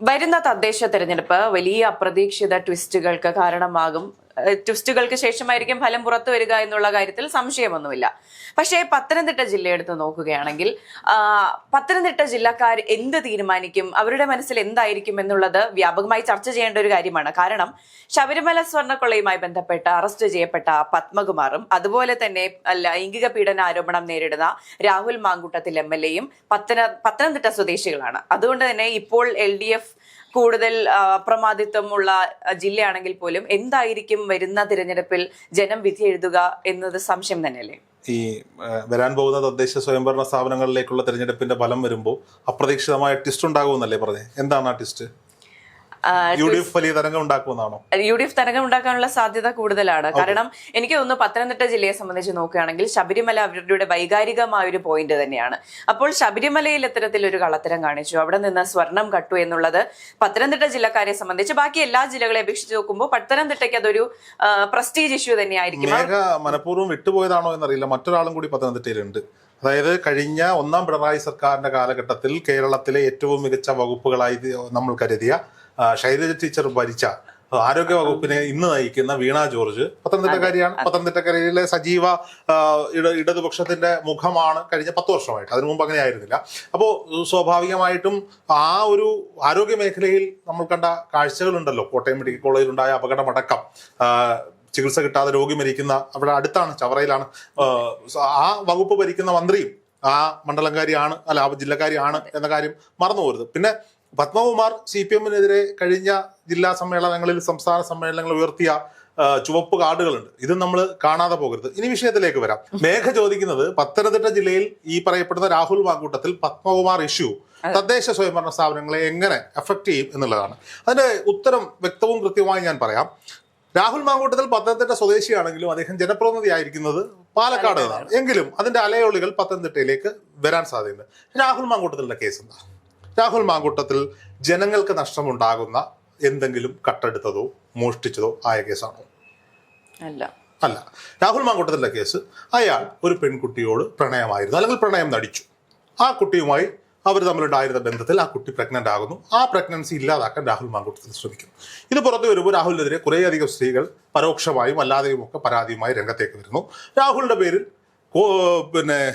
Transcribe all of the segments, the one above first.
വരുന്ന തദ്ദേശ തെരഞ്ഞെടുപ്പ് വലിയ അപ്രതീക്ഷിത ട്വിസ്റ്റുകൾക്ക് കാരണമാകും. ട്വിസ്റ്റുകൾക്ക് ശേഷമായിരിക്കും ഫലം പുറത്തു വരിക എന്നുള്ള കാര്യത്തിൽ സംശയമൊന്നുമില്ല. പക്ഷേ പത്തനംതിട്ട ജില്ല എടുത്ത് നോക്കുകയാണെങ്കിൽ പത്തനംതിട്ട ജില്ലക്കാർ എന്ത് തീരുമാനിക്കും? അവരുടെ മനസ്സിൽ എന്തായിരിക്കും എന്നുള്ളത് വ്യാപകമായി ചർച്ച ചെയ്യേണ്ട ഒരു കാര്യമാണ്. കാരണം ശബരിമല സ്വർണക്കൊള്ളയുമായി ബന്ധപ്പെട്ട് അറസ്റ്റ് ചെയ്യപ്പെട്ട പത്മകുമാറും അതുപോലെ തന്നെ ലൈംഗിക പീഡന ആരോപണം നേരിടുന്ന രാഹുൽ മാങ്കൂട്ടത്തിൽ എം എൽ എയും പത്തന പത്തനംതിട്ട സ്വദേശികളാണ്. അതുകൊണ്ട് തന്നെ ഇപ്പോൾ എൽ ഡി എഫ് കൂടുതൽ അപ്രമാദിത്വമുള്ള ജില്ലയാണെങ്കിൽ പോലും എന്തായിരിക്കും വരുന്ന തിരഞ്ഞെടുപ്പിൽ ജനം വിധി എഴുതുക എന്നത് സംശയം തന്നെയല്ലേ? ഈ വരാൻ പോകുന്ന തദ്ദേശ സ്വയംഭരണ സ്ഥാപനങ്ങളിലേക്കുള്ള തിരഞ്ഞെടുപ്പിന്റെ ഫലം വരുമ്പോൾ അപ്രതീക്ഷിതമായ ട്വിസ്റ്റ് ഉണ്ടാകുമെന്നല്ലേ പറഞ്ഞേ? എന്താണ് ആ ട്വിസ്റ്റ്? ആ, യു ഡി എഫ് വലിയ തരംഗം ഉണ്ടാക്കുമെന്നാണോ? യു ഡി എഫ് തരംഗം ഉണ്ടാക്കാനുള്ള സാധ്യത കൂടുതലാണ്. കാരണം എനിക്ക് തോന്നുന്നു പത്തനംതിട്ട ജില്ലയെ സംബന്ധിച്ച് നോക്കുകയാണെങ്കിൽ ശബരിമല അവരുടെ വൈകാരികമായ ഒരു പോയിന്റ് തന്നെയാണ്. അപ്പോൾ ശബരിമലയിൽ ഇത്തരത്തിൽ ഒരു കള്ളത്തരം കാണിച്ചു. അവിടെ നിന്ന് സ്വർണം കട്ടു എന്നുള്ളത് പത്തനംതിട്ട ജില്ലക്കാരെ സംബന്ധിച്ച് ബാക്കി എല്ലാ ജില്ലകളെ അപേക്ഷിച്ച് നോക്കുമ്പോൾ പത്തനംതിട്ടയ്ക്ക് അതൊരു പ്രസ്റ്റീജ് ഇഷ്യൂ തന്നെയായിരിക്കും. മനഃപൂർവം വിട്ടുപോയതാണോ എന്നറിയില്ല. മറ്റൊരാളും കൂടി പത്തനംതിട്ടയിലുണ്ട്. അതായത് കഴിഞ്ഞ ഒന്നാം പിണറായി സർക്കാരിന്റെ കാലഘട്ടത്തിൽ കേരളത്തിലെ ഏറ്റവും മികച്ച വകുപ്പുകളായി നമ്മൾ കരുതിയ ശൈലജ ടീച്ചർ ഭരിച്ച ആരോഗ്യ വകുപ്പിനെ ഇന്ന് നയിക്കുന്ന വീണ ജോർജ്. പത്തനംതിട്ടക്കാരിയാണ് പത്തനംതിട്ടക്കരയിലെ സജീവ ഇടതുപക്ഷത്തിന്റെ മുഖമാണ് കഴിഞ്ഞ പത്ത് വർഷമായിട്ട്. അതിനു മുമ്പ് അങ്ങനെ ആയിരുന്നില്ല. അപ്പോൾ സ്വാഭാവികമായിട്ടും ആ ഒരു ആരോഗ്യ മേഖലയിൽ നമ്മൾ കണ്ട കാഴ്ചകളുണ്ടല്ലോ. കോട്ടയം മെഡിക്കൽ കോളേജിലുണ്ടായ അപകടമടക്കം. ചികിത്സ കിട്ടാതെ രോഗി മരിക്കുന്ന അവിടെ അടുത്താണ് ചവറയിലാണ്. ആ, ആ വകുപ്പ് ഭരിക്കുന്ന മന്ത്രിയും ആ മണ്ഡലംകാരിയാണ് അല്ല ആ ജില്ലക്കാരിയാണ് എന്ന കാര്യം മറന്നു പോരുത് പിന്നെ പത്മകുമാർ സി പി എമ്മിനെതിരെ കഴിഞ്ഞ ജില്ലാ സമ്മേളനങ്ങളിൽ സംസ്ഥാന സമ്മേളനങ്ങളിൽ ഉയർത്തിയ ചുവപ്പ് കാർഡുകളുണ്ട്. ഇത് നമ്മൾ കാണാതെ പോകരുത്. ഇനി വിഷയത്തിലേക്ക് വരാം. മേഘ ചോദിക്കുന്നത് പത്തനംതിട്ട ജില്ലയിൽ ഈ പറയപ്പെടുന്ന രാഹുൽ മാങ്കൂട്ടത്തിൽ പത്മകുമാർ ഇഷ്യൂ തദ്ദേശ സ്വയംഭരണ സ്ഥാപനങ്ങളെ എങ്ങനെ എഫക്ട് ചെയ്യും എന്നുള്ളതാണ്. അതിന്റെ ഉത്തരം വ്യക്തവും കൃത്യവുമായി ഞാൻ പറയാം. രാഹുൽ മാങ്കൂട്ടത്തിൽ പത്തനംതിട്ട സ്വദേശിയാണെങ്കിലും അദ്ദേഹം ജനപ്രതിനിധി ആയിരിക്കുന്നത് പാലക്കാട് എങ്കിലും അതിന്റെ അലയൊളികൾ പത്തനംതിട്ടയിലേക്ക് വരാൻ സാധ്യതയുണ്ട്. രാഹുൽ മാങ്കൂട്ടത്തിലുള്ള കേസ് എന്താ? രാഹുൽ മാങ്കൂട്ടത്തിൽ ജനങ്ങൾക്ക് നഷ്ടമുണ്ടാകുന്ന എന്തെങ്കിലും കട്ടെടുത്തതോ മോഷ്ടിച്ചതോ ആയ കേസാണോ? അല്ല. അല്ല. രാഹുൽ മാങ്കൂട്ടത്തിലെ കേസ് അയാൾ ഒരു പെൺകുട്ടിയോട് പ്രണയമായിരുന്നു അല്ലെങ്കിൽ പ്രണയം നടിച്ചു. ആ കുട്ടിയുമായി അവർ തമ്മിലുണ്ടായിരുന്ന ബന്ധത്തിൽ ആ കുട്ടി പ്രഗ്നന്റ് ആകുന്നു. ആ പ്രഗ്നൻസി ഇല്ലാതാക്കാൻ രാഹുൽ മാങ്കൂട്ടത്തിൽ ശ്രമിക്കുന്നു. ഇത് പുറത്തു വരുമ്പോൾ രാഹുലിനെതിരെ കുറേയധികം സ്ത്രീകൾ പരോക്ഷമായും അല്ലാതെയും ഒക്കെ പരാതിയുമായി രംഗത്തേക്ക് വരുന്നു. രാഹുലിന്റെ പേരിൽ പിന്നെ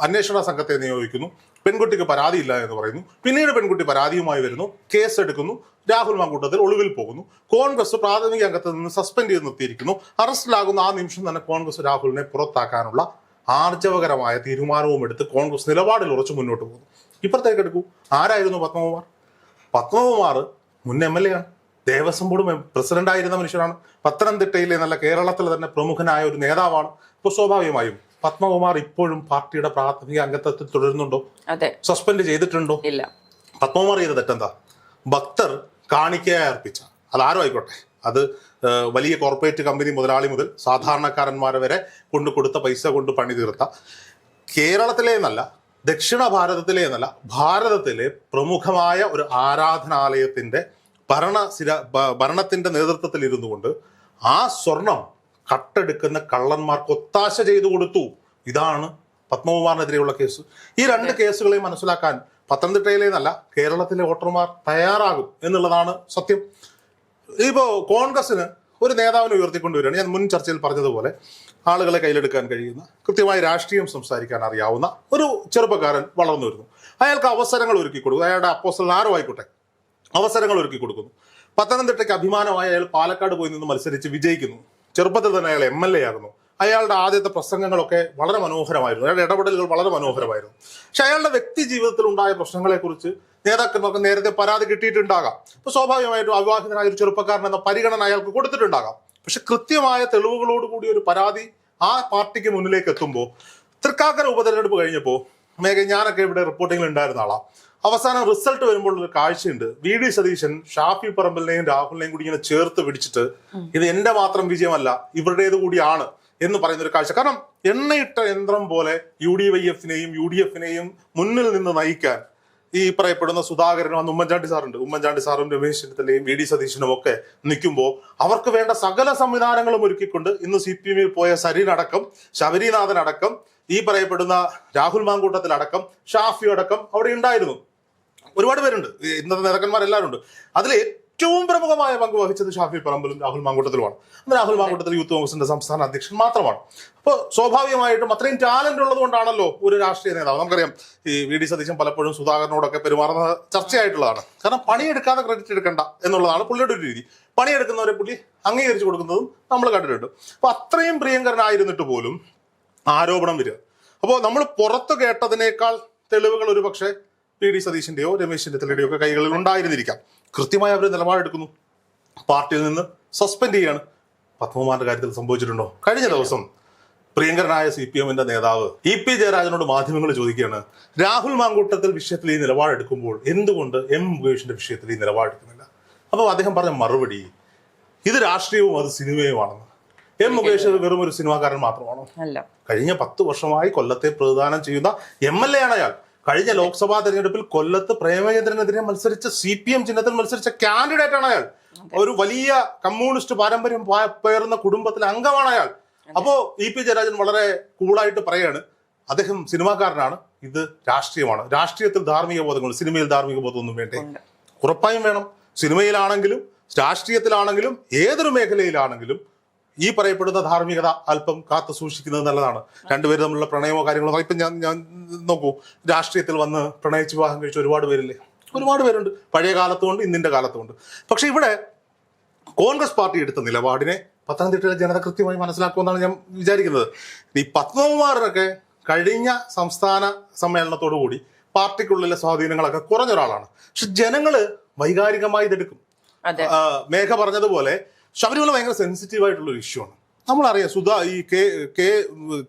അന്വേഷണ സംഘത്തെ നിയോഗിക്കുന്നു. പെൺകുട്ടിക്ക് പരാതിയില്ല എന്ന് പറയുന്നു. പിന്നീട് പെൺകുട്ടി പരാതിയുമായി വരുന്നു. കേസ് എടുക്കുന്നു. രാഹുൽ മാങ്കൂട്ടത്തിൽ ഒളിവിൽ പോകുന്നു. കോൺഗ്രസ് പ്രാഥമിക അംഗത്തിൽ നിന്ന് സസ്പെൻഡ് ചെയ്ത് നിർത്തിയിരിക്കുന്നു. അറസ്റ്റിലാകുന്ന ആ നിമിഷം തന്നെ കോൺഗ്രസ് രാഹുലിനെ പുറത്താക്കാനുള്ള ആർജവകരമായ തീരുമാനവും എടുത്ത് കോൺഗ്രസ് നിലപാടിൽ ഉറച്ചു മുന്നോട്ട് പോകുന്നു. ഇപ്പുറത്തേക്ക് എടുക്കൂ. ആരായിരുന്നു പത്മകുമാർ? പത്മകുമാർ മുൻ എം എൽ എ ആണ്. ദേവസ്വം ബോർഡ് പ്രസിഡന്റ് ആയിരുന്ന മനുഷ്യനാണ്. പത്തനംതിട്ടയിലെ നല്ല കേരളത്തിലെ തന്നെ പ്രമുഖനായ ഒരു നേതാവാണ്. ഇപ്പോൾ സ്വാഭാവികമായും പത്മകുമാർ ഇപ്പോഴും പാർട്ടിയുടെ പ്രാഥമിക അംഗത്വത്തിൽ തുടരുന്നുണ്ടോ? അതെ. സസ്പെൻഡ് ചെയ്തിട്ടുണ്ടോ? ഇല്ല. പത്മകുമാർ ചെയ്ത തെറ്റെന്താ? ഭക്തർ കാണിക്കയായി അർപ്പിച്ച അതാരും ആയിക്കോട്ടെ അത് വലിയ കോർപ്പറേറ്റ് കമ്പനി മുതലാളി മുതൽ സാധാരണക്കാരന്മാരെ വരെ കൊണ്ട് കൊടുത്ത പൈസ കൊണ്ട് പണി തീർത്ത. കേരളത്തിലെ എന്നല്ല ദക്ഷിണ ഭാരതത്തിലെ എന്നല്ല ഭാരതത്തിലെ പ്രമുഖമായ ഒരു ആരാധനാലയത്തിന്റെ ഭരണ ഭരണത്തിന്റെ നേതൃത്വത്തിൽ ഇരുന്നുകൊണ്ട് ആ സ്വർണം കട്ടെടുക്കുന്ന കള്ളന്മാർക്ക് ഒത്താശ ചെയ്തു കൊടുത്തു. ഇതാണ് പത്മകുമാറിനെതിരെയുള്ള കേസ്. ഈ രണ്ട് കേസുകളെയും മനസ്സിലാക്കാൻ പത്തനംതിട്ടയിലെ എന്നല്ല കേരളത്തിലെ വോട്ടർമാർ തയ്യാറാകും എന്നുള്ളതാണ് സത്യം. ഇപ്പോൾ കോൺഗ്രസിന് ഒരു നേതാവിനെ ഉയർത്തിക്കൊണ്ടുവരികയാണ്. ഞാൻ മുൻ ചർച്ചയിൽ പറഞ്ഞതുപോലെ ആളുകളെ കയ്യിലെടുക്കാൻ കഴിയുന്ന കൃത്യമായി രാഷ്ട്രീയം സംസാരിക്കാൻ അറിയാവുന്ന ഒരു ചെറുപ്പക്കാരൻ വളർന്നു വരുന്നു. അയാൾക്ക് അവസരങ്ങൾ ഒരുക്കി കൊടുക്കും അയാളുടെ അപ്പോസ്റ്റൽ ആരും ആയിക്കോട്ടെ. അവസരങ്ങൾ ഒരുക്കി കൊടുക്കുന്നു. പത്തനംതിട്ടയ്ക്ക് അഭിമാനമായി അയാൾ പാലക്കാട് പോയി നിന്ന് മത്സരിച്ച് വിജയിക്കുന്നു. ചെറുപ്പത്തിൽ തന്നെ അയാൾ എം എൽ എ ആയിരുന്നു. അയാളുടെ ആദ്യത്തെ പ്രസംഗങ്ങളൊക്കെ വളരെ മനോഹരമായിരുന്നു. അയാളുടെ ഇടപെടലുകൾ വളരെ മനോഹരമായിരുന്നു. പക്ഷെ അയാളുടെ വ്യക്തി ജീവിതത്തിൽ ഉണ്ടായ പ്രശ്നങ്ങളെക്കുറിച്ച് നേതാക്കന്മാർക്ക് നേരത്തെ പരാതി കിട്ടിയിട്ടുണ്ടാകാം. ഇപ്പൊ സ്വാഭാവികമായിട്ടും അവിവാഹിതനായ ഒരു ചെറുപ്പക്കാരൻ എന്ന പരിഗണന അയാൾക്ക് കൊടുത്തിട്ടുണ്ടാകാം. പക്ഷെ കൃത്യമായ തെളിവുകളോടുകൂടി ഒരു പരാതി ആ പാർട്ടിക്ക് മുന്നിലേക്ക് എത്തുമ്പോൾ തൃക്കാക്കര ഉപതെരഞ്ഞെടുപ്പ് കഴിഞ്ഞപ്പോൾ മേഘ ഞാനൊക്കെ ഇവിടെ റിപ്പോർട്ടിംഗിൽ ഉണ്ടായിരുന്ന ആളാ. അവസാനം റിസൾട്ട് വരുമ്പോൾ ഒരു കാഴ്ചയുണ്ട്. വി ഡി സതീശൻ ഷാഫി പറമ്പലിനെയും രാഹുലിനെയും കൂടി ഇങ്ങനെ ചേർത്ത് പിടിച്ചിട്ട് ഇത് എന്റെ മാത്രം വിജയമല്ല ഇവരുടേത് കൂടിയാണ് എന്ന് പറയുന്ന ഒരു കാഴ്ച. കാരണം എണ്ണയിട്ട യന്ത്രം പോലെ യു ഡി വൈ എഫിനെയും യു ഡി എഫിനെയും മുന്നിൽ നിന്ന് നയിക്കാൻ ഈ പറയപ്പെടുന്ന സുധാകരനും അന്ന് ഉമ്മൻചാണ്ടി സാറുണ്ട്. ഉമ്മൻചാണ്ടി സാറും രമേശ് ചെന്നിത്തലയും വി ഡി സതീശനും ഒക്കെ നിൽക്കുമ്പോൾ അവർക്ക് വേണ്ട സകല സംവിധാനങ്ങളും ഒരുക്കിക്കൊണ്ട് ഇന്ന് സി പി എമ്മിൽ പോയ സരീനടക്കം ശബരിനാഥൻ അടക്കം ഈ പറയപ്പെടുന്ന രാഹുൽ മാങ്കൂട്ടത്തിലടക്കം ഷാഫി അടക്കം അവിടെ ഉണ്ടായിരുന്നു. ഒരുപാട് പേരുണ്ട്. ഇന്നത്തെ നേതാക്കന്മാരെല്ലാവരും ഉണ്ട് അതിൽ ഏറ്റവും പ്രമുഖമായ പങ്ക് വഹിച്ചത് ഷാഫി പറമ്പലും രാഹുൽ മാങ്കൂട്ടത്തിലുമാണ്. അന്ന് രാഹുൽ മാങ്കൂട്ടത്തിൽ യൂത്ത് കോൺഗ്രസിന്റെ സംസ്ഥാന അധ്യക്ഷൻ മാത്രമാണ്. അപ്പോൾ സ്വാഭാവികമായിട്ടും അത്രയും ടാലന്റ് ഉള്ളത് കൊണ്ടാണല്ലോ ഒരു രാഷ്ട്രീയ നേതാവ്. നമുക്കറിയാം ഈ വി ഡി സതീശൻ പലപ്പോഴും സുധാകരനോടൊക്കെ പെരുമാറുന്നത് ചർച്ചയായിട്ടുള്ളതാണ്. കാരണം പണിയെടുക്കാതെ ക്രെഡിറ്റ് എടുക്കണ്ട എന്നുള്ളതാണ് പുള്ളിയുടെ ഒരു രീതി. പണിയെടുക്കുന്നവരെ പുള്ളി അംഗീകരിച്ചു കൊടുക്കുന്നതും നമ്മൾ കണ്ടിട്ടുണ്ട്. അപ്പൊ അത്രയും പ്രിയങ്കരനായിരുന്നിട്ട് പോലും ആരോപണം വരിക. അപ്പോൾ നമ്മൾ പുറത്തു കേട്ടതിനേക്കാൾ തെളിവുകൾ ഒരു പക്ഷേ പി ഡി സതീശന്റെയോ രമേശ് ചെന്നിത്തലയുടെയോ ഒക്കെ കൈകളിൽ ഉണ്ടായിരുന്നിരിക്കാം. കൃത്യമായി അവർ നിലപാടെടുക്കുന്നു. പാർട്ടിയിൽ നിന്ന് സസ്പെൻഡ് ചെയ്യാണ്. പത്മകുമാറിന്റെ കാര്യത്തിൽ സംഭവിച്ചിട്ടുണ്ടോ? കഴിഞ്ഞ ദിവസം പ്രിയങ്കരനായ സി പി എമ്മിന്റെ നേതാവ് ഇ പി ജയരാജനോട് മാധ്യമങ്ങൾ ചോദിക്കുകയാണ്. രാഹുൽ മാങ്കൂട്ടത്തിൽ വിഷയത്തിൽ ഈ നിലപാടെടുക്കുമ്പോൾ എന്തുകൊണ്ട് എം മുകേഷിന്റെ വിഷയത്തിൽ ഈ നിലപാടെടുക്കുന്നില്ല? അപ്പോൾ അദ്ദേഹം പറഞ്ഞ മറുപടി ഇത് രാഷ്ട്രീയവും അത് സിനിമയുമാണെന്ന്. എം മുകേഷ് വെറും ഒരു സിനിമാക്കാരൻ മാത്രമാണോ? കഴിഞ്ഞ പത്ത് വർഷമായി കൊല്ലത്തെ പ്രതിദാനം ചെയ്യുന്ന എം എൽ എ ആണ് അയാൾ. കഴിഞ്ഞ ലോക്സഭാ തെരഞ്ഞെടുപ്പിൽ കൊല്ലത്ത് പ്രേമചന്ദ്രനെതിരെ മത്സരിച്ച സി പി എം ചിഹ്നത്തിൽ മത്സരിച്ച കാൻഡിഡേറ്റ് ആണ് അയാൾ. ഒരു വലിയ കമ്മ്യൂണിസ്റ്റ് പാരമ്പര്യം പേർന്ന പേറുന്ന കുടുംബത്തിലെ അംഗമാണ് അയാൾ. അപ്പോ ഇ പി ജയരാജൻ വളരെ കൂളായിട്ട് പറയാണ് അദ്ദേഹം സിനിമാക്കാരനാണ് ഇത് രാഷ്ട്രീയമാണ്. രാഷ്ട്രീയത്തിൽ ധാർമ്മിക ബോധങ്ങൾ സിനിമയിൽ ധാർമ്മിക ബോധമൊന്നും വേണ്ടേ. ഉറപ്പായും വേണം. സിനിമയിലാണെങ്കിലും രാഷ്ട്രീയത്തിലാണെങ്കിലും ഏതൊരു മേഖലയിലാണെങ്കിലും ഈ പറയപ്പെടുന്ന ധാർമ്മികത അല്പം കാത്തു സൂക്ഷിക്കുന്നത് നല്ലതാണ്. രണ്ടുപേരും തമ്മിലുള്ള പ്രണയമോ കാര്യങ്ങളോ ഇപ്പം ഞാൻ ഞാൻ നോക്കൂ. രാഷ്ട്രീയത്തിൽ വന്ന് പ്രണയിച്ച് വിവാഹം കഴിച്ച ഒരുപാട് പേരില്ലേ? ഒരുപാട് പേരുണ്ട്. പഴയ കാലത്തുമുണ്ട് ഇന്നിന്റെ കാലത്തുമുണ്ട്. പക്ഷെ ഇവിടെ കോൺഗ്രസ് പാർട്ടി എടുത്ത നിലപാടിനെ പത്തനംതിട്ടയിലെ ജനത കൃത്യമായി മനസ്സിലാക്കുമെന്നാണ് ഞാൻ വിചാരിക്കുന്നത്. ഈ പത്മകുമാറിനൊക്കെ കഴിഞ്ഞ സംസ്ഥാന സമ്മേളനത്തോടു കൂടി പാർട്ടിക്കുള്ളിലെ സ്വാധീനങ്ങളൊക്കെ കുറഞ്ഞൊരാളാണ് പക്ഷെ ജനങ്ങൾ വൈകാരികമായി ഇതെടുക്കും. മേഘ പറഞ്ഞതുപോലെ ശബരിമല ഭയങ്കര സെൻസിറ്റീവ് ആയിട്ടുള്ള ഒരു ഇഷ്യൂ ആണ്. നമ്മളറിയാം സുധാ ഈ കെ കെ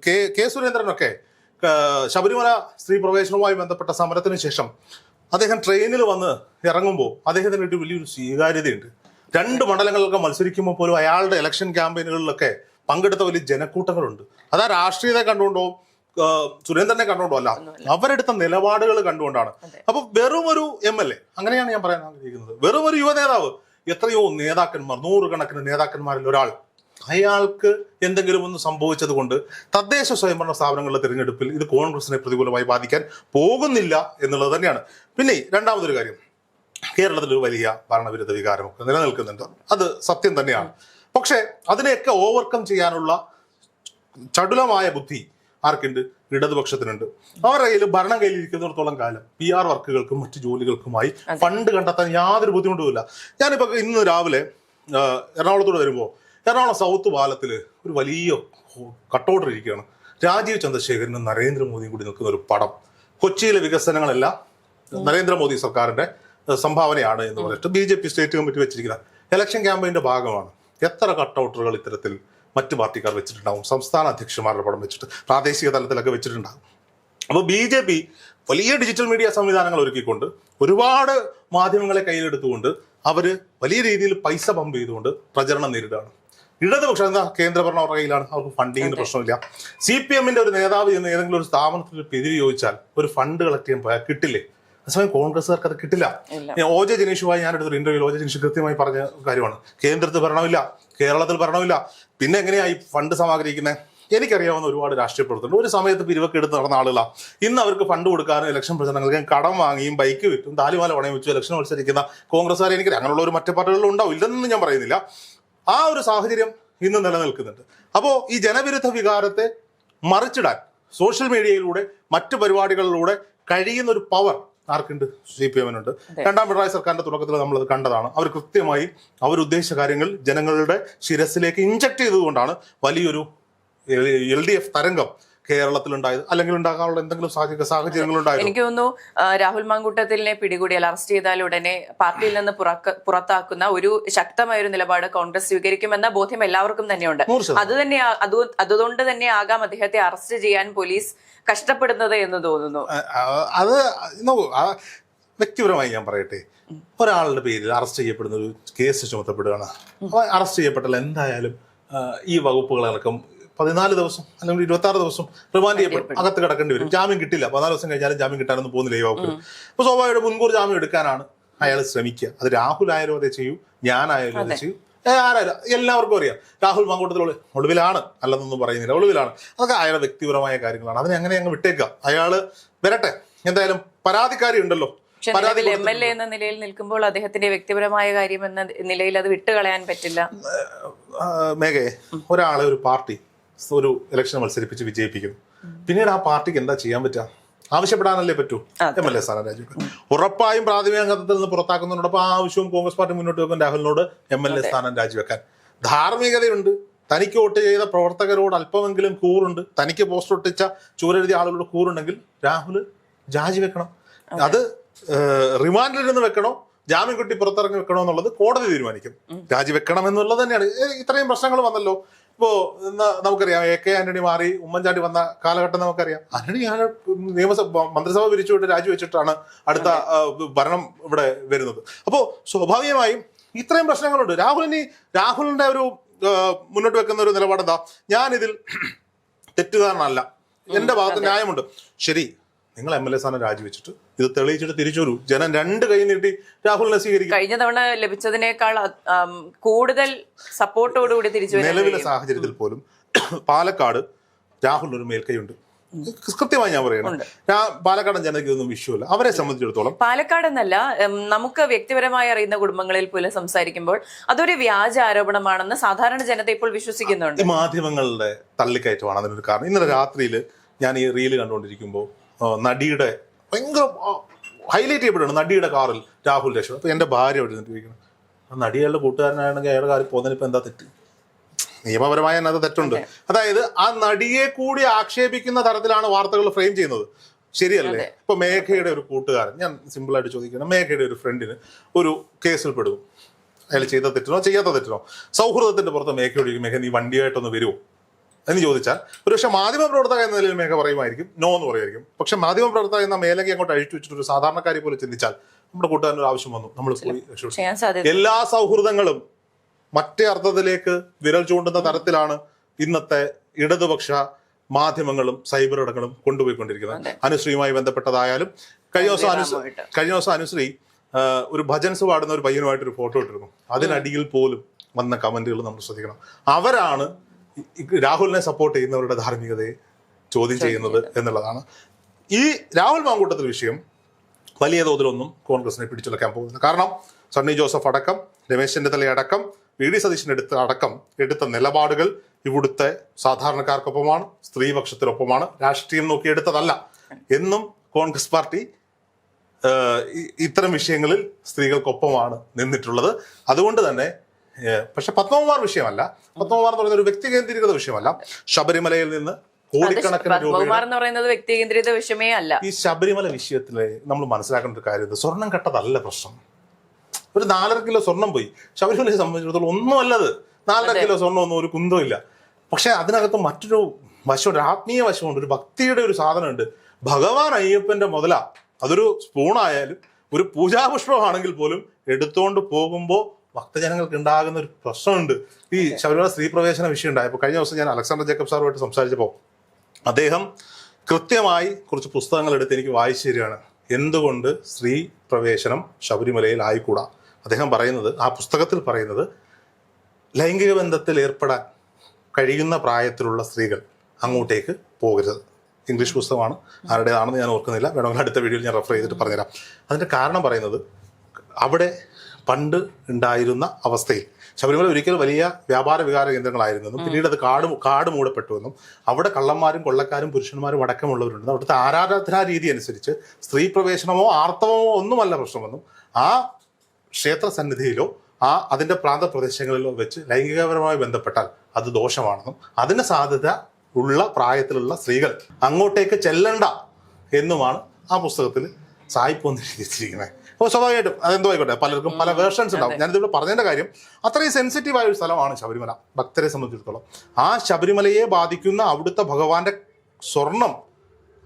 കെ കെ സുരേന്ദ്രനൊക്കെ ശബരിമല സ്ത്രീ പ്രവേശനവുമായി ബന്ധപ്പെട്ട സമരത്തിന് ശേഷം അദ്ദേഹം ട്രെയിനിൽ വന്ന് ഇറങ്ങുമ്പോൾ അദ്ദേഹത്തിന് ഒരു വലിയൊരു സ്വീകാര്യതയുണ്ട്. രണ്ട് മണ്ഡലങ്ങളിലൊക്കെ മത്സരിക്കുമ്പോൾ പോലും അയാളുടെ ഇലക്ഷൻ ക്യാമ്പയിനുകളിലൊക്കെ പങ്കെടുത്ത വലിയ ജനക്കൂട്ടങ്ങളുണ്ട്. അതാ രാഷ്ട്രീയത്തെ കണ്ടുകൊണ്ടോ സുരേന്ദ്രനെ കണ്ടുകൊണ്ടോ അല്ല അവരെടുത്ത നിലപാടുകൾ കണ്ടുകൊണ്ടാണ്. അപ്പൊ വെറും ഒരു എം എൽ എ അങ്ങനെയാണ് ഞാൻ പറയാൻ ആഗ്രഹിക്കുന്നത്. വെറും ഒരു യുവ നേതാവ് എത്രയോ നേതാക്കന്മാർ നൂറുകണക്കിന് നേതാക്കന്മാരിൽ ഒരാൾ. അയാൾക്ക് എന്തെങ്കിലും ഒന്ന് സംഭവിച്ചത് കൊണ്ട് തദ്ദേശ സ്വയംഭരണ സ്ഥാപനങ്ങളുടെ തിരഞ്ഞെടുപ്പിൽ ഇത് കോൺഗ്രസിനെ പ്രതികൂലമായി ബാധിക്കാൻ പോകുന്നില്ല എന്നുള്ളത് തന്നെയാണ്. പിന്നെ രണ്ടാമതൊരു കാര്യം. കേരളത്തിൽ ഒരു വലിയ ഭരണവിരുദ്ധ വികാരമൊക്കെ നിലനിൽക്കുന്നുണ്ട്. അത് സത്യം തന്നെയാണ്. പക്ഷേ അതിനെയൊക്കെ ഓവർകം ചെയ്യാനുള്ള ചടുലമായ ബുദ്ധി ആർക്കുണ്ട്? ഇടതുപക്ഷത്തിനുണ്ട്. അവരുടെ കയ്യിൽ ഭരണം കയ്യിലിരിക്കുന്നിടത്തോളം കാലം പി ആർ വർക്കുകൾക്കും മറ്റു ജോലികൾക്കുമായി ഫണ്ട് കണ്ടെത്താൻ യാതൊരു ബുദ്ധിമുട്ടുമില്ല. ഞാനിപ്പോ ഇന്ന് രാവിലെ എറണാകുളത്തോട് വരുമ്പോൾ എറണാകുളം സൗത്ത് പാലത്തിൽ ഒരു വലിയ കട്ടൗട്ടർ ഇരിക്കുകയാണ് രാജീവ് ചന്ദ്രശേഖരനും നരേന്ദ്രമോദിയും കൂടി നിൽക്കുന്ന ഒരു പടം. കൊച്ചിയിലെ വികസനങ്ങളെല്ലാം നരേന്ദ്രമോദി സർക്കാരിന്റെ സംഭാവനയാണ് എന്ന് പറഞ്ഞിട്ട് B J P state committee വെച്ചിരിക്കുന്ന ഇലക്ഷൻ ക്യാമ്പയിന്റെ ഭാഗമാണ്. എത്ര കട്ടൗട്ടറുകൾ ഇത്തരത്തിൽ മറ്റു പാർട്ടിക്കാർ വെച്ചിട്ടുണ്ടാവും സംസ്ഥാന അധ്യക്ഷന്മാരുടെ പടം വെച്ചിട്ട് പ്രാദേശിക തലത്തിലൊക്കെ വെച്ചിട്ടുണ്ടാകും അപ്പോൾ ബി ജെ പി വലിയ ഡിജിറ്റൽ മീഡിയ സംവിധാനങ്ങൾ ഒരുക്കിക്കൊണ്ട് ഒരുപാട് മാധ്യമങ്ങളെ കയ്യിലെടുത്തുകൊണ്ട് അവർ വലിയ രീതിയിൽ പൈസ പമ്പ് ചെയ്തുകൊണ്ട് പ്രചരണം നേരിടുകയാണ്. ഇടതുപക്ഷം എന്താ കേന്ദ്രഭരണ കയ്യിലാണ്. അവർക്ക് ഫണ്ടിങ്ങിന് പ്രശ്നമില്ല. സി പി എമ്മിന്റെ ഒരു നേതാവ് ചെയ്യുന്ന ഏതെങ്കിലും ഒരു സ്ഥാപനത്തിൽ പിരിവ് ചോദിച്ചാൽ ഒരു ഫണ്ട് കളക്ട് ചെയ്യാൻ പോയാൽ കിട്ടില്ലേ? അതേസമയം കോൺഗ്രസ്സുകാർക്ക് അത് കിട്ടില്ല. ഓ ജെ ജനീഷുമായി ഞാൻ എടുത്തൊരു ഇന്റർവ്യൂവിൽ ഒ ജെ ജനീഷ് കൃത്യമായി പറഞ്ഞ കാര്യമാണ്. കേന്ദ്രത്തിൽ ഭരണമില്ല കേരളത്തിൽ ഭരണമില്ല. പിന്നെ എങ്ങനെയായി ഫണ്ട് സമാഹരിക്കുന്നത് എനിക്കറിയാവുന്ന ഒരുപാട് രാഷ്ട്രീയ പ്രവർത്തനം ഒരു സമയത്ത് പിരിവൊക്കെ എടുത്ത് നടന്ന ആളുകളാണ് ഇന്ന് അവർക്ക് ഫണ്ട് കൊടുക്കാനും ഇലക്ഷൻ പ്രചരണങ്ങൾക്ക് കടം വാങ്ങിയും ബൈക്ക് വിറ്റും താലിമാല പണയം വെച്ചു ഇലക്ഷൻ മത്സരിക്കുന്ന കോൺഗ്രസ്സുകാരെ എനിക്ക് അങ്ങനെയുള്ള ഒരു മറ്റു പാർട്ടികളിലും ഉണ്ടാവും. ഇല്ലെന്ന് ഞാൻ പറയുന്നില്ല. ആ ഒരു സാഹചര്യം ഇന്ന് നിലനിൽക്കുന്നുണ്ട്. അപ്പോൾ ഈ ജനവിരുദ്ധ വികാരത്തെ മറിച്ചിടാൻ സോഷ്യൽ മീഡിയയിലൂടെ മറ്റു പരിപാടികളിലൂടെ കഴിയുന്ന ഒരു പവർ ആർക്കുണ്ട്? സി പി എമ്മിനുണ്ട്. രണ്ടാം പിണറായി സർക്കാരിന്റെ തുടക്കത്തിൽ നമ്മൾ അത് കണ്ടതാണ്. അവർ കൃത്യമായി അവരുദ്ദേശിച്ച കാര്യങ്ങൾ ജനങ്ങളുടെ ശിരസിലേക്ക് ഇഞ്ചക്ട് ചെയ്തുകൊണ്ടാണ് വലിയൊരു എൽ ഡി എഫ് തരംഗം കേരളത്തിലുണ്ടായത് അല്ലെങ്കിൽ ഉണ്ടാകാനുള്ള എന്തെങ്കിലും സാഹചര്യ സാഹചര്യങ്ങളുണ്ടായിരുന്നു? എനിക്ക് തോന്നുന്നു രാഹുൽ മാങ്കൂട്ടത്തിലിനെ പിടികൂടിയാൽ അറസ്റ്റ് ചെയ്താൽ ഉടനെ പാർട്ടിയിൽ നിന്ന് പുറത്താക്കുന്ന ഒരു ശക്തമായ ഒരു നിലപാട് കോൺഗ്രസ് സ്വീകരിക്കുമെന്ന ബോധ്യം എല്ലാവർക്കും തന്നെയുണ്ട്. അത് തന്നെ അതുകൊണ്ട് തന്നെ ആകാം അദ്ദേഹത്തെ അറസ്റ്റ് ചെയ്യാൻ പോലീസ് കഷ്ടപ്പെടുന്നത് എന്ന് തോന്നുന്നു. അത് വ്യക്തിപരമായി ഞാൻ പറയട്ടെ. ഒരാളുടെ പേരിൽ അറസ്റ്റ് ചെയ്യപ്പെടുന്ന ഒരു കേസ് ചുമത്തപ്പെടുകയാണ്. അറസ്റ്റ് ചെയ്യപ്പെട്ടാൽ എന്തായാലും ഈ വകുപ്പുകളടക്കം പതിനാല് ദിവസം അല്ലെങ്കിൽ ഇരുപത്തി ആറ് ദിവസം റിമാൻഡ് ചെയ്യപ്പെടും. അകത്ത് കിടക്കേണ്ടി വരും. ജാമ്യം കിട്ടില്ല. പതിനാല് ദിവസം കഴിഞ്ഞാലും ജാമ്യം കിട്ടാനൊന്നും പോകുന്നില്ല ഈ വകുപ്പിൽ അപ്പോൾ സ്വാഭാവികമായിട്ട് മുൻകൂർ ജാമ്യം എടുക്കാനാണ് അയാൾ ശ്രമിക്കുക. അത് രാഹുൽ ആയാലും അതെ ചെയ്യൂ. ഞാനായാലും അതെ ചെയ്യൂ. ആരായാലും എല്ലാവർക്കും അറിയാം. രാഹുൽ മങ്കൂട്ടത്തിൽ ഒളി- ഒളിവിലാണ്. അല്ലെന്നൊന്നും പറയുന്നില്ല. ഒളിവിലാണ്. അതൊക്കെ അയാളുടെ വ്യക്തിപരമായ കാര്യങ്ങളാണ്. അതിനെ അങ്ങനെ അങ്ങ് വിട്ടേക്കുക. അയാൾ വരട്ടെ. എന്തായാലും പരാതിക്കാരി ഉണ്ടല്ലോ. എം എൽ എ എന്ന നിലയിൽ നിൽക്കുമ്പോൾ അദ്ദേഹത്തിന്റെ വ്യക്തിപരമായ കാര്യം എന്ന നിലയിൽ അത് വിട്ടുകളയാൻ പറ്റില്ല. മേഘയെ ഒരാളെ ഒരു പാർട്ടി ഒരു ഇലക്ഷൻ മത്സരിപ്പിച്ച് വിജയിപ്പിക്കും പിന്നീട് ആ പാർട്ടിക്ക് എന്താ ചെയ്യാൻ പറ്റുക? ആവശ്യപ്പെടാനല്ലേ പറ്റൂ? എം എൽ എ സാറാ രാജു ഉറപ്പായും പ്രാഥമിക അംഗത്തിൽ നിന്ന് പുറത്താക്കുന്നതിനോടൊപ്പം ആ ആവശ്യവും കോൺഗ്രസ് പാർട്ടി മുന്നോട്ട് വെക്കും രാഹുലിനോട് എം എൽ എ സ്ഥാനം രാജിവെക്കാൻ. ധാർമ്മികതയുണ്ട്. തനിക്ക് വോട്ട് ചെയ്ത പ്രവർത്തകരോട് അല്പമെങ്കിലും കൂറുണ്ട്. തനിക്ക് പോസ്റ്റ് ഒട്ടിച്ച ചൂരെഴുതിയ ആളുകളോട് കൂറുണ്ടെങ്കിൽ രാഹുൽ രാജിവെക്കണം. അത്. റിമാൻഡിൽ നിന്ന് വെക്കണോ? ജാമ്യം കിട്ടി പുറത്തിറങ്ങി വെക്കണോ എന്നുള്ളത് കോടതി തീരുമാനിക്കും. രാജിവെക്കണം എന്നുള്ളത് തന്നെയാണ്. ഇത്രയും പ്രശ്നങ്ങൾ വന്നല്ലോ. ഇപ്പോ നമുക്കറിയാം എ കെ ആന്റണി മാറി ഉമ്മൻചാണ്ടി വന്ന കാലഘട്ടം നമുക്കറിയാം. ആന്റണി ആണ് നിയമസഭ മന്ത്രിസഭ പിരിച്ചുവിട്ട് രാജിവെച്ചിട്ടാണ് അടുത്ത ഭരണം ഇവിടെ വരുന്നത്. അപ്പോ സ്വാഭാവികമായും ഇത്രയും പ്രശ്നങ്ങളുണ്ട്. രാഹുലിനി രാഹുലിന്റെ ഒരു മുന്നോട്ട് വെക്കുന്ന ഒരു നിലപാട് എന്താ ഞാനിതിൽ തെറ്റുകാരനല്ല എന്റെ ഭാഗത്ത് ന്യായമുണ്ട്. ശരി നിങ്ങൾ എം എൽ എ സ്ഥാനം രാജിവെച്ചിട്ട് ഇത് തെളിയിച്ചിട്ട് തിരിച്ചു വരൂ ജനം രണ്ട് കൈ നീട്ടി രാഹുലിനെ സ്വീകരിക്കും. കഴിഞ്ഞ തവണ ലഭിച്ചതിനേക്കാൾ കൂടുതൽ സപ്പോർട്ടോടുകൂടി തിരിച്ചു നിലവിലെ സാഹചര്യത്തിൽ പോലും പാലക്കാട് രാഹുലിന് ഒരു മേൽക്കൈയുണ്ട് കൃത്യമായി ഞാൻ പറയുന്നത് ഞാൻ പാലക്കാടൻ ജനതയ്ക്ക് ഇതൊന്നും വിഷയമല്ല അവരെ സംബന്ധിച്ചിടത്തോളം പാലക്കാട് എന്നല്ല നമുക്ക് വ്യക്തിപരമായി അറിയുന്ന കുടുംബങ്ങളിൽ പോലും സംസാരിക്കുമ്പോൾ അതൊരു വ്യാജ ആരോപണമാണെന്ന് സാധാരണ ജനത ഇപ്പോൾ വിശ്വസിക്കുന്നുണ്ട്. മാധ്യമങ്ങളുടെ തള്ളിക്കയറ്റമാണ് അതിനൊരു കാരണം. ഇന്നലെ രാത്രിയിൽ ഞാൻ ഈ റീൽ കണ്ടുകൊണ്ടിരിക്കുമ്പോൾ നടിയുടെ ഭയങ്കര ഹൈലൈറ്റ് ചെയ്യപ്പെടുകയാണ് നടിയുടെ കാറിൽ രാഹുൽ രക്ഷ അപ്പൊ എന്റെ ഭാര്യ അവിടെ നിന്നിട്ട് ചോദിക്കണം ആ നടികളുടെ കൂട്ടുകാരനാണെങ്കിൽ അയാളുടെ കാറിൽ പോകുന്നതിന് ഇപ്പം എന്താ തെറ്റ്? നിയമപരമായ അതിനകത്ത് തെറ്റുണ്ട്. അതായത് ആ നടിയെ കൂടി ആക്ഷേപിക്കുന്ന തരത്തിലാണ് വാർത്തകൾ ഫ്രെയിം ചെയ്യുന്നത്. ശരിയല്ലേ? ഇപ്പൊ മേഘയുടെ ഒരു കൂട്ടുകാരൻ ഞാൻ സിമ്പിളായിട്ട് ചോദിക്കണം മേഘയുടെ ഒരു ഫ്രണ്ടിന് ഒരു കേസിൽ പെടും അയാൾ ചെയ്ത തെറ്റിനോ ചെയ്യാത്ത തെറ്റിനോ? സൗഹൃദത്തിന്റെ പുറത്ത് മേഘയോട് ചോദിക്കും, മേഘ നീ വണ്ടിയായിട്ടൊന്ന് വരുമോ എന്ന് ചോദിച്ചാൽ ഒരുപക്ഷെ മാധ്യമ പ്രവർത്തക എന്ന നിലയിൽ മേഘ പറയുമായിരിക്കും നോ എന്ന് പറയുമായിരിക്കും. പക്ഷെ മാധ്യമ പ്രവർത്തക എന്ന മേലങ്കി അങ്ങോട്ട് അഴിച്ചു വെച്ചിട്ട് ഒരു സാധാരണക്കാരി പോലെ ചിന്തിച്ചാൽ നമ്മുടെ കൂട്ടുകാരൻ ഒരു ആവശ്യം വന്നു. നമ്മൾ പോയി എല്ലാ സൗഹൃദങ്ങളും മറ്റേ അർത്ഥത്തിലേക്ക് വിരൽ ചൂണ്ടുന്ന തരത്തിലാണ് ഇന്നത്തെ ഇടതുപക്ഷ മാധ്യമങ്ങളും സൈബർ ഇടങ്ങളും കൊണ്ടുപോയിക്കൊണ്ടിരിക്കുന്നത്. അനുശ്രീയുമായി ബന്ധപ്പെട്ടതായാലും കഴിഞ്ഞ ദിവസം അനുശ്രീ കഴിഞ്ഞ ദിവസം അനുശ്രീ ഒരു ഭജൻസ് പാടുന്ന ഒരു പയ്യനുമായിട്ട് ഒരു ഫോട്ടോ ഇട്ടിരുന്നു. അതിനടിയിൽ പോലും വന്ന കമന്റുകൾ നമ്മൾ ശ്രദ്ധിക്കണം. അവരാണ് രാഹുലിനെ സപ്പോർട്ട് ചെയ്യുന്നവരുടെ ധാർമ്മികതയെ ചോദ്യം ചെയ്യുന്നത് എന്നുള്ളതാണ്. ഈ രാഹുൽ മാങ്കൂട്ടത്തിൽ വിഷയം വലിയ തോതിലൊന്നും കോൺഗ്രസിനെ പിടിച്ചുലക്കാൻ പോകുന്നില്ല. കാരണം സണ്ണി ജോസഫ് അടക്കം രമേശ് ചെന്നിത്തല അടക്കം വി ഡി സതീശൻ എടുത്ത അടക്കം എടുത്ത നിലപാടുകൾ ഇവിടുത്തെ സാധാരണക്കാർക്കൊപ്പമാണ് സ്ത്രീപക്ഷത്തിനൊപ്പമാണ് രാഷ്ട്രീയം നോക്കി എടുത്തതല്ല. എന്നും കോൺഗ്രസ് പാർട്ടി ഇത്തരം വിഷയങ്ങളിൽ സ്ത്രീകൾക്കൊപ്പമാണ് നിന്നിട്ടുള്ളത്. അതുകൊണ്ട് തന്നെ പക്ഷെ പത്മകുമാർ വിഷയമല്ല. പത്മകുമാർ എന്ന് പറയുന്ന ഒരു വ്യക്തി കേന്ദ്രീകൃത വിഷയമല്ല. ശബരിമലയിൽ നിന്ന് കോടിക്കണക്കിന് രൂപ വ്യക്തി കേന്ദ്രീകൃത വിഷയമേ അല്ല. ഈ ശബരിമല വിഷയത്തിൽ നമ്മൾ മനസ്സിലാക്കേണ്ട ഒരു കാര്യം സ്വർണം കെട്ടതല്ല പ്രശ്നം. ഒരു നാലര കിലോ സ്വർണം പോയി. ശബരിമലയെ സംബന്ധിച്ചിടത്തോളം ഒന്നുമല്ലത്. നാലര കിലോ സ്വർണം ഒന്നും ഒരു കുന്തവും ഇല്ല. പക്ഷെ അതിനകത്ത് മറ്റൊരു വശമുണ്ട് ഒരു ആത്മീയ വശമുണ്ട് ഒരു ഭക്തിയുടെ ഒരു സാധനമുണ്ട്. ഭഗവാൻ അയ്യപ്പന്റെ മുതല. അതൊരു സ്പൂണായാലും ഒരു പൂജാപുഷ്പമാണെങ്കിൽ പോലും എടുത്തുകൊണ്ട് പോകുമ്പോൾ ഭക്തജനങ്ങൾക്ക് ഉണ്ടാകുന്ന ഒരു പ്രശ്നമുണ്ട്. ഈ ശബരിമല സ്ത്രീ പ്രവേശന വിഷയം ഉണ്ടായപ്പോൾ കഴിഞ്ഞ ദിവസം ഞാൻ അലക്സാണ്ടർ ജേക്കബ് സാറുമായിട്ട് സംസാരിച്ചപ്പോൾ അദ്ദേഹം കൃത്യമായി കുറച്ച് പുസ്തകങ്ങൾ എടുത്ത് എനിക്ക് വായിച്ചു തരികയാണ്. എന്തുകൊണ്ട് സ്ത്രീ പ്രവേശനം ശബരിമലയിൽ ആയിക്കൂടാ? അദ്ദേഹം പറയുന്നത് ആ പുസ്തകത്തിൽ പറയുന്നത് ലൈംഗിക ബന്ധത്തിൽ ഏർപ്പെടാൻ കഴിയുന്ന പ്രായത്തിലുള്ള സ്ത്രീകൾ അങ്ങോട്ടേക്ക് പോകരുത്. ഇംഗ്ലീഷ് പുസ്തകമാണ്. ആരുടേതാണെന്ന് ഞാൻ ഓർക്കുന്നില്ല. വേണമെങ്കിൽ അടുത്ത വീഡിയോയിൽ ഞാൻ റെഫർ ചെയ്തിട്ട് പറഞ്ഞുതരാം. അതിന്റെ കാരണം പറയുന്നത് അവിടെ പണ്ട് ഉണ്ടായിരുന്ന അവസ്ഥയിൽ. ശബരിമല ഒരിക്കൽ വലിയ വ്യാപാര വികാര കേന്ദ്രങ്ങളായിരുന്നെന്നും പിന്നീട് അത് കാട് കാട് മൂടപ്പെട്ടുവെന്നും അവിടെ കള്ളന്മാരും കൊള്ളക്കാരും പുരുഷന്മാരും അടക്കമുള്ളവരുണ്ടെന്നും അവിടുത്തെ ആരാധനാ രീതി അനുസരിച്ച് സ്ത്രീ പ്രവേശനമോ ആർത്തവമോ ഒന്നുമല്ല പ്രശ്നമെന്നും ആ ക്ഷേത്ര സന്നിധിയിലോ ആ അതിന്റെ പ്രാന്ത പ്രദേശങ്ങളിലോ വെച്ച് ലൈംഗികപരമായി ബന്ധപ്പെട്ടാൽ അത് ദോഷമാണെന്നും അതിന് സാധ്യത ഉള്ള പ്രായത്തിലുള്ള സ്ത്രീകൾ അങ്ങോട്ടേക്ക് ചെല്ലണ്ട എന്നുമാണ് ആ പുസ്തകത്തിൽ സായിപ്പ് വന്ന് എഴുതിയിരിക്കുന്നത്. അപ്പോൾ സ്വാഭാവികമായിട്ടും. അതെന്തോ ആയിക്കോട്ടെ. പലർക്കും പല വേർഷൻസ് ഉണ്ടാവും. ഞാനിതിവിടെ പറഞ്ഞതിന്റെ കാര്യം അത്രയും സെൻസിറ്റീവ് ആയ ഒരു സ്ഥലമാണ് ശബരിമല. ഭക്തരെ സംബന്ധിച്ചിടത്തോളം. ആ ശബരിമലയെ ബാധിക്കുന്ന അവിടുത്തെ ഭഗവാന്റെ സ്വർണം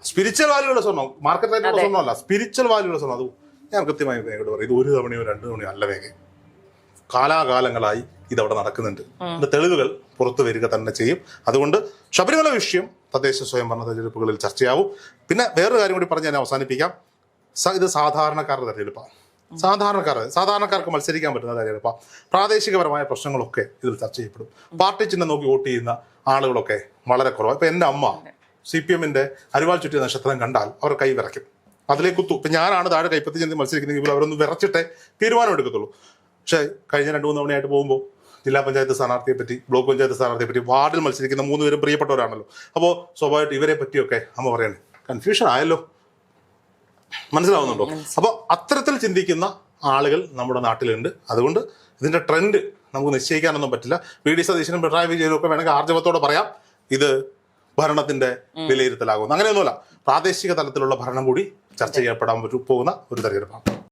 സ്പിരിച്വൽ വാല്യൂടെ സ്വർണം മാർക്കറ്റ് റേറ്റുള്ള സ്വർണമല്ല സ്പിരിച്വൽ വാല്യൂടെ സ്വർണം. അത് ഞാൻ കൃത്യമായി വേഗം പറയും. ഇത് ഒരു തവണയോ രണ്ട് തവണയോ അല്ല വേഗം. കാലാകാലങ്ങളായി ഇതവിടെ നടക്കുന്നുണ്ട്. അതിന്റെ തെളിവുകൾ പുറത്തു വരിക തന്നെ ചെയ്യും. അതുകൊണ്ട് ശബരിമല വിഷയം തദ്ദേശ സ്വയംഭരണ തെരഞ്ഞെടുപ്പുകളിൽ ചർച്ചയാവും. പിന്നെ വേറൊരു കാര്യം കൂടി പറഞ്ഞ് ഞാൻ അവസാനിപ്പിക്കാം. ഇത് സാധാരണക്കാരുടെ തെരഞ്ഞെടുപ്പാണ് സാധാരണക്കാർ സാധാരണക്കാർക്ക് മത്സരിക്കാൻ പറ്റുന്ന തെരഞ്ഞെടുപ്പാണ് പ്രാദേശികപരമായ പ്രശ്നങ്ങളൊക്കെ ഇതിൽ ചർച്ച ചെയ്യപ്പെടും. പാർട്ടി ചിഹ്നം നോക്കി വോട്ട് ചെയ്യുന്ന ആളുകളൊക്കെ വളരെ കുറവാണ് ഇപ്പൊ എന്റെ അമ്മ സി പി എമ്മിന്റെ അരിവാൾ ചുറ്റിയ നക്ഷത്രം കണ്ടാൽ അവർ കൈ വിറയ്ക്കും. അതിലേക്ക് കുത്തു. ഇപ്പൊ ഞാനാണ് താഴെ കൈപ്പത്തി ചെന്ന് മത്സരിക്കുന്നെങ്കിൽ അവരൊന്ന് വിറച്ചിട്ടേ തീരുമാനം എടുക്കത്തുള്ളൂ. പക്ഷേ കഴിഞ്ഞ രണ്ട് മൂന്ന് തവണയായിട്ട് പോകുമ്പോൾ ജില്ലാ പഞ്ചായത്ത് സ്ഥാനാർത്ഥിയെ പറ്റി ബ്ലോക്ക് പഞ്ചായത്ത് സ്ഥാനാർത്ഥിയെ പറ്റി വാർഡിൽ മത്സരിക്കുന്ന മൂന്ന് പേരും പ്രിയപ്പെട്ടവരാണല്ലോ. അപ്പോൾ സ്വാഭാവികമായിട്ട് ഇവരെ പറ്റിയൊക്കെ അമ്മ പറയണേ. കൺഫ്യൂഷൻ ആയല്ലോ. മനസ്സിലാവുന്നുണ്ടോ? അപ്പോൾ അത്തരത്തിൽ ചിന്തിക്കുന്ന ആളുകൾ നമ്മുടെ നാട്ടിലുണ്ട്. അതുകൊണ്ട് ഇതിന്റെ ട്രെൻഡ് നമുക്ക് നിശ്ചയിക്കാനൊന്നും പറ്റില്ല. വി ഡി സതീശനും പിണറായി വിജയനും ഒക്കെ വേണമെങ്കിൽ ആർജവത്തോടെ പറയാം. ഇത് ഭരണത്തിന്റെ വിലയിരുത്തലാകുന്നു. അങ്ങനെയൊന്നുമല്ല. പ്രാദേശിക തലത്തിലുള്ള ഭരണം കൂടി ചർച്ച ചെയ്യപ്പെടാൻ പോകുന്ന ഒരു തെരഞ്ഞെടുപ്പാണ്.